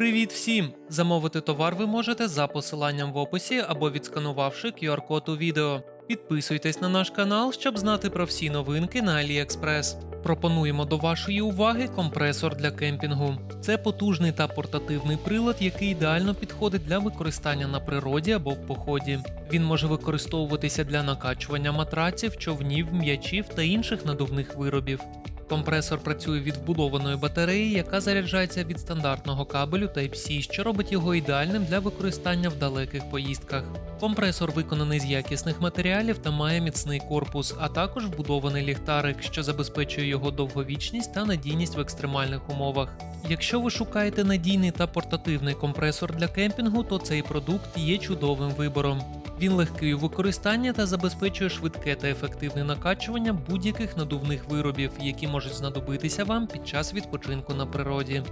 Привіт всім! Замовити товар ви можете за посиланням в описі або відсканувавши QR-код у відео. Підписуйтесь на наш канал, щоб знати про всі новинки на AliExpress. Пропонуємо до вашої уваги компресор для кемпінгу. Це потужний та портативний прилад, який ідеально підходить для використання на природі або в поході. Він може використовуватися для накачування матраців, човнів, м'ячів та інших надувних виробів. Компресор працює від вбудованої батареї, яка заряджається від стандартного кабелю Type-C, що робить його ідеальним для використання в далеких поїздках. Компресор виконаний з якісних матеріалів та має міцний корпус, а також вбудований ліхтарик, що забезпечує його довговічність та надійність в екстремальних умовах. Якщо ви шукаєте надійний та портативний компресор для кемпінгу, то цей продукт є чудовим вибором. Він легкий у використанні та забезпечує швидке та ефективне накачування будь-яких надувних виробів, які можуть знадобитися вам під час відпочинку на природі.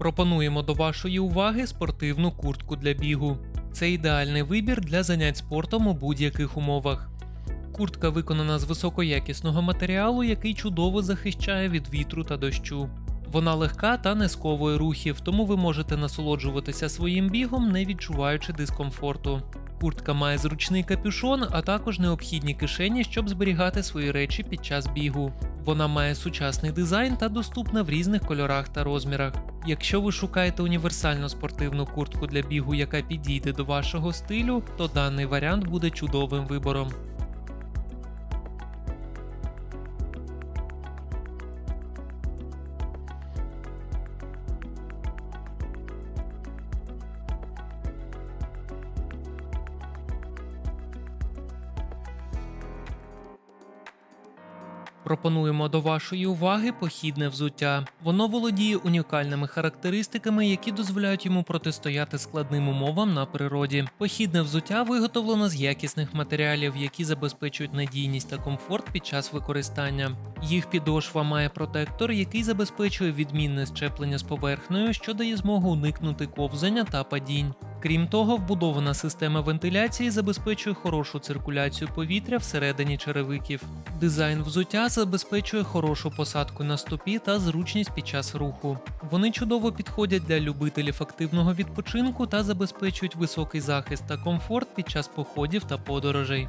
Пропонуємо до вашої уваги спортивну куртку для бігу. Це ідеальний вибір для занять спортом у будь-яких умовах. Куртка виконана з високоякісного матеріалу, який чудово захищає від вітру та дощу. Вона легка та не сковує рухів, тому ви можете насолоджуватися своїм бігом, не відчуваючи дискомфорту. Куртка має зручний капюшон, а також необхідні кишені, щоб зберігати свої речі під час бігу. Вона має сучасний дизайн та доступна в різних кольорах та розмірах. Якщо ви шукаєте універсальну спортивну куртку для бігу, яка підійде до вашого стилю, то даний варіант буде чудовим вибором. Пропонуємо до вашої уваги похідне взуття. Воно володіє унікальними характеристиками, які дозволяють йому протистояти складним умовам на природі. Похідне взуття виготовлено з якісних матеріалів, які забезпечують надійність та комфорт під час використання. Їх підошва має протектор, який забезпечує відмінне щеплення з поверхнею, що дає змогу уникнути ковзання та падінь. Крім того, вбудована система вентиляції забезпечує хорошу циркуляцію повітря всередині черевиків. Дизайн взуття забезпечує хорошу посадку на стопі та зручність під час руху. Вони чудово підходять для любителів активного відпочинку та забезпечують високий захист та комфорт під час походів та подорожей.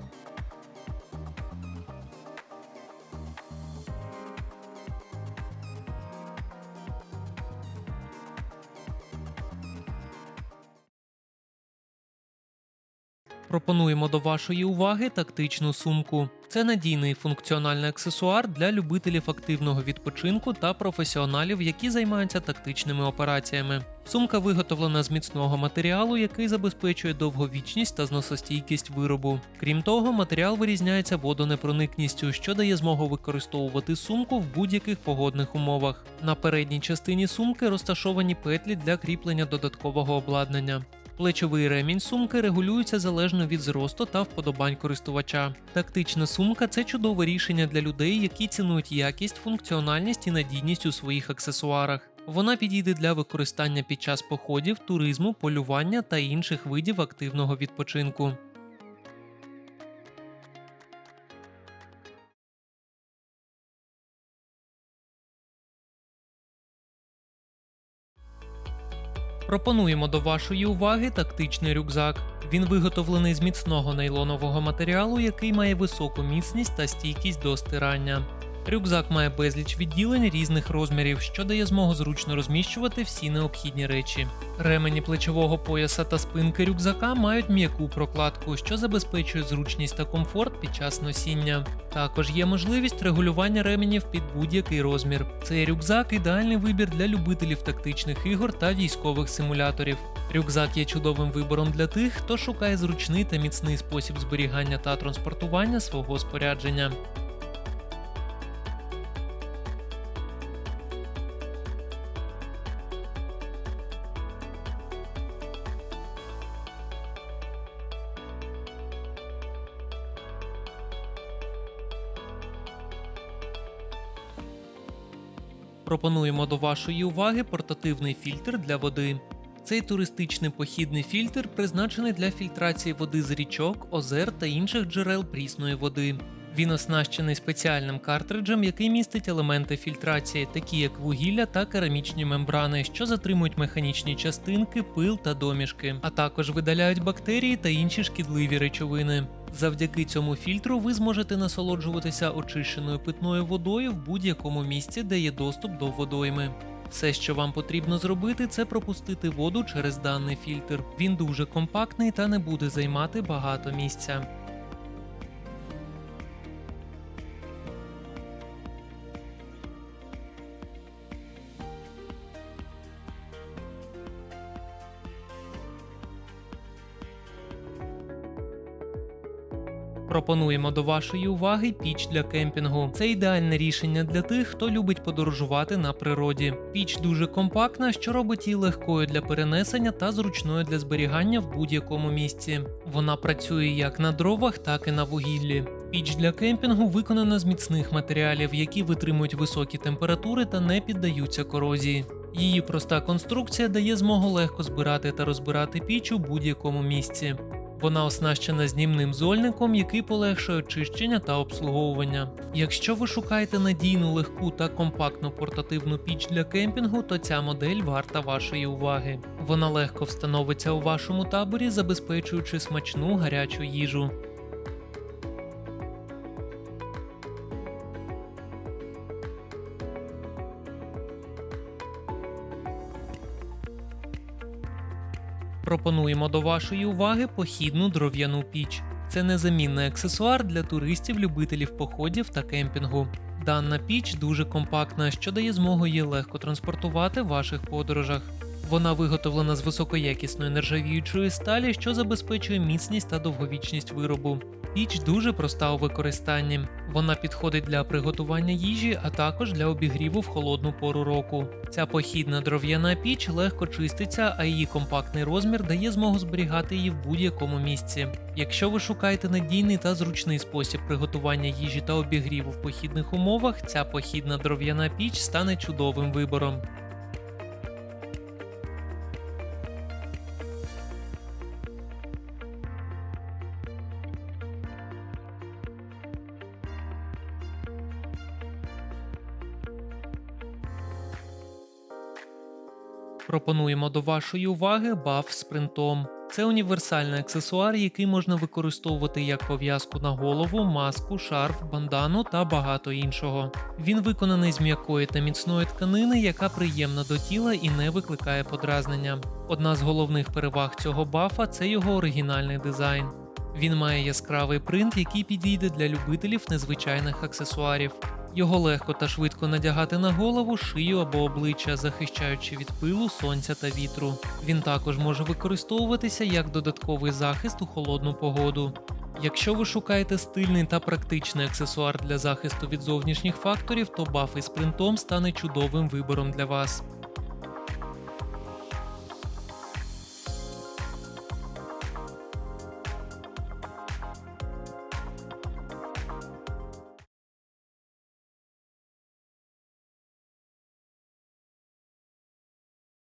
Пропонуємо до вашої уваги тактичну сумку. Це надійний функціональний аксесуар для любителів активного відпочинку та професіоналів, які займаються тактичними операціями. Сумка виготовлена з міцного матеріалу, який забезпечує довговічність та зносостійкість виробу. Крім того, матеріал вирізняється водонепроникністю, що дає змогу використовувати сумку в будь-яких погодних умовах. На передній частині сумки розташовані петлі для кріплення додаткового обладнання. Плечовий ремінь сумки регулюється залежно від зросту та вподобань користувача. Тактична сумка це чудове рішення для людей, які цінують якість, функціональність і надійність у своїх аксесуарах. Вона підійде для використання під час походів, туризму, полювання та інших видів активного відпочинку. Пропонуємо до вашої уваги тактичний рюкзак. Він виготовлений з міцного нейлонового матеріалу, який має високу міцність та стійкість до стирання. Рюкзак має безліч відділень різних розмірів, що дає змогу зручно розміщувати всі необхідні речі. Ремені плечового пояса та спинки рюкзака мають м'яку прокладку, що забезпечує зручність та комфорт під час носіння. Також є можливість регулювання ременів під будь-який розмір. Цей рюкзак ідеальний вибір для любителів тактичних ігор та військових симуляторів. Рюкзак є чудовим вибором для тих, хто шукає зручний та міцний спосіб зберігання та транспортування свого спорядження. Пропонуємо до вашої уваги портативний фільтр для води. Цей туристичний похідний фільтр призначений для фільтрації води з річок, озер та інших джерел прісної води. Він оснащений спеціальним картриджем, який містить елементи фільтрації, такі як вугілля та керамічні мембрани, що затримують механічні частинки, пил та домішки, а також видаляють бактерії та інші шкідливі речовини. Завдяки цьому фільтру ви зможете насолоджуватися очищеною питною водою в будь-якому місці, де є доступ до водойми. Все, що вам потрібно зробити, це пропустити воду через даний фільтр. Він дуже компактний та не буде займати багато місця. Пропонуємо до вашої уваги піч для кемпінгу. Це ідеальне рішення для тих, хто любить подорожувати на природі. Піч дуже компактна, що робить її легкою для перенесення та зручною для зберігання в будь-якому місці. Вона працює як на дровах, так і на вугіллі. Піч для кемпінгу виконана з міцних матеріалів, які витримують високі температури та не піддаються корозії. Її проста конструкція дає змогу легко збирати та розбирати піч у будь-якому місці. Вона оснащена знімним зольником, який полегшує очищення та обслуговування. Якщо ви шукаєте надійну, легку та компактну портативну піч для кемпінгу, то ця модель варта вашої уваги. Вона легко встановиться у вашому таборі, забезпечуючи смачну гарячу їжу. Пропонуємо до вашої уваги похідну дров'яну піч. Це незамінний аксесуар для туристів-любителів походів та кемпінгу. Дана піч дуже компактна, що дає змогу її легко транспортувати в ваших подорожах. Вона виготовлена з високоякісної нержавіючої сталі, що забезпечує міцність та довговічність виробу. Піч дуже проста у використанні. Вона підходить для приготування їжі, а також для обігріву в холодну пору року. Ця похідна дров'яна піч легко чиститься, а її компактний розмір дає змогу зберігати її в будь-якому місці. Якщо ви шукаєте надійний та зручний спосіб приготування їжі та обігріву в похідних умовах, ця похідна дров'яна піч стане чудовим вибором. Пропонуємо до вашої уваги баф з принтом. Це універсальний аксесуар, який можна використовувати як пов'язку на голову, маску, шарф, бандану та багато іншого. Він виконаний з м'якої та міцної тканини, яка приємна до тіла і не викликає подразнення. Одна з головних переваг цього бафа це його оригінальний дизайн. Він має яскравий принт, який підійде для любителів незвичайних аксесуарів. Його легко та швидко надягати на голову, шию або обличчя, захищаючи від пилу, сонця та вітру. Він також може використовуватися як додатковий захист у холодну погоду. Якщо ви шукаєте стильний та практичний аксесуар для захисту від зовнішніх факторів, то баф із принтом стане чудовим вибором для вас.